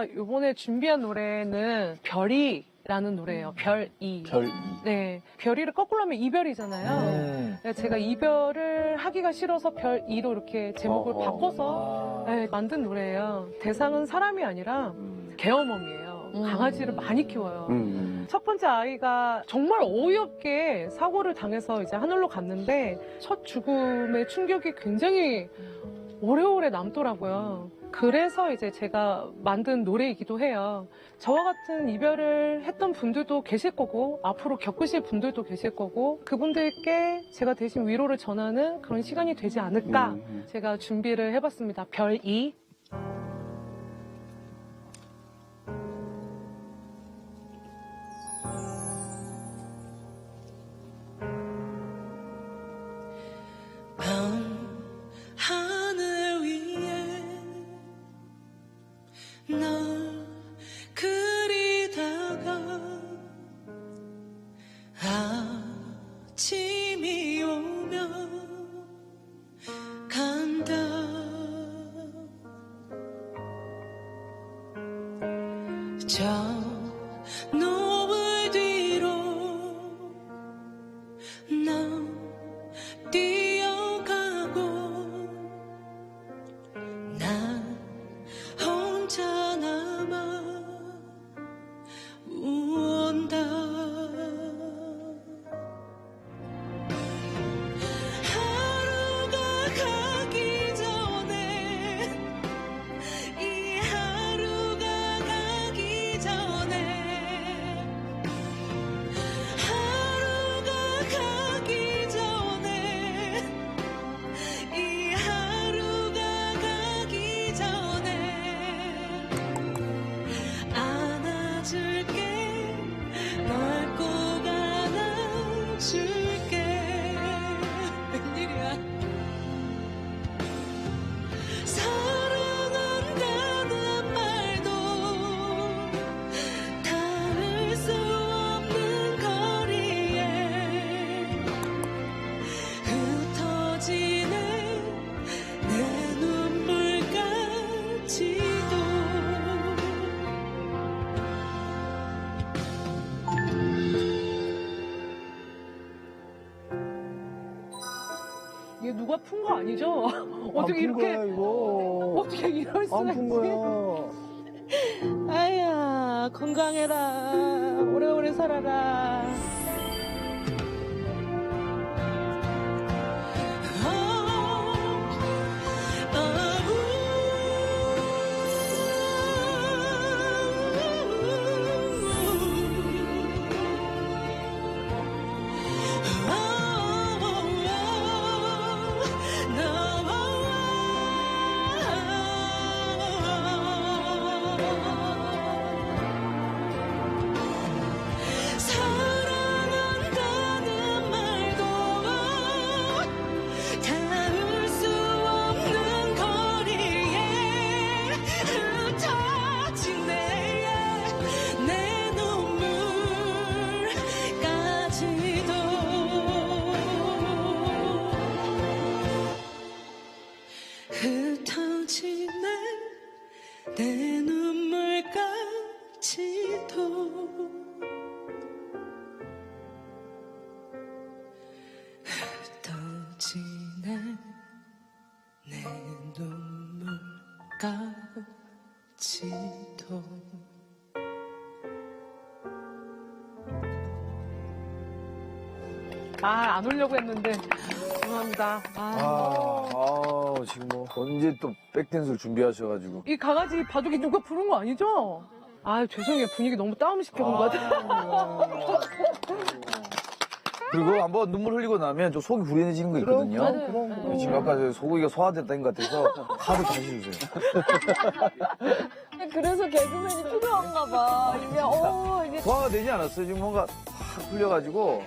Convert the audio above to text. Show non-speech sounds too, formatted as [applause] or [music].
제가 이번에 준비한 노래는 별이 라는 노래예요. 별이. 별 이. 네. 별이를 거꾸로 하면 이별이잖아요. 음. 네, 제가 이별을 하기가 싫어서 별 2로 이렇게 제목을 어, 어. 바꿔서 네, 만든 노래예요. 대상은 사람이 아니라 개어멈이에요. 음. 강아지를 많이 키워요. 음. 첫 번째 아이가 정말 어이없게 사고를 당해서 이제 하늘로 갔는데 첫 죽음의 충격이 굉장히 오래오래 남더라고요. 그래서 이제 제가 만든 노래이기도 해요. 저와 같은 이별을 했던 분들도 계실 거고 앞으로 겪으실 분들도 계실 거고 그분들께 제가 대신 위로를 전하는 그런 시간이 되지 않을까 음. 제가 준비를 해봤습니다. 별 2. 저 이게 누가 푼 거 아니죠? [laughs] 어떻게 안푼 이렇게 거야. 어떻게 이럴 수가 안푼 있지? 거야. 아야 건강해라 오래오래 살아라 내 눈물까지도 흩어지네 내 눈물까지도 아 안 오려고 했는데 죄송합니다. 아, 아, 아, 지금 뭐 언제 또 백댄스를 준비하셔가지고. 이 강아지 바둑이 누가 부른 거 아니죠? 아 죄송해요 분위기 너무 다운시켜본 것 같아요 그리고 한번 눈물 흘리고 나면 좀 속이 불안해지는 거 있거든요. 맞아요. 지금 아까 저 소고기가 소화됐다는 것 같아서 하루 다시 주세요. 그래서 개그맨이 필요한가 봐. 이게, 어, 이게. 소화가 되지 않았어요. 지금 뭔가 확 풀려가지고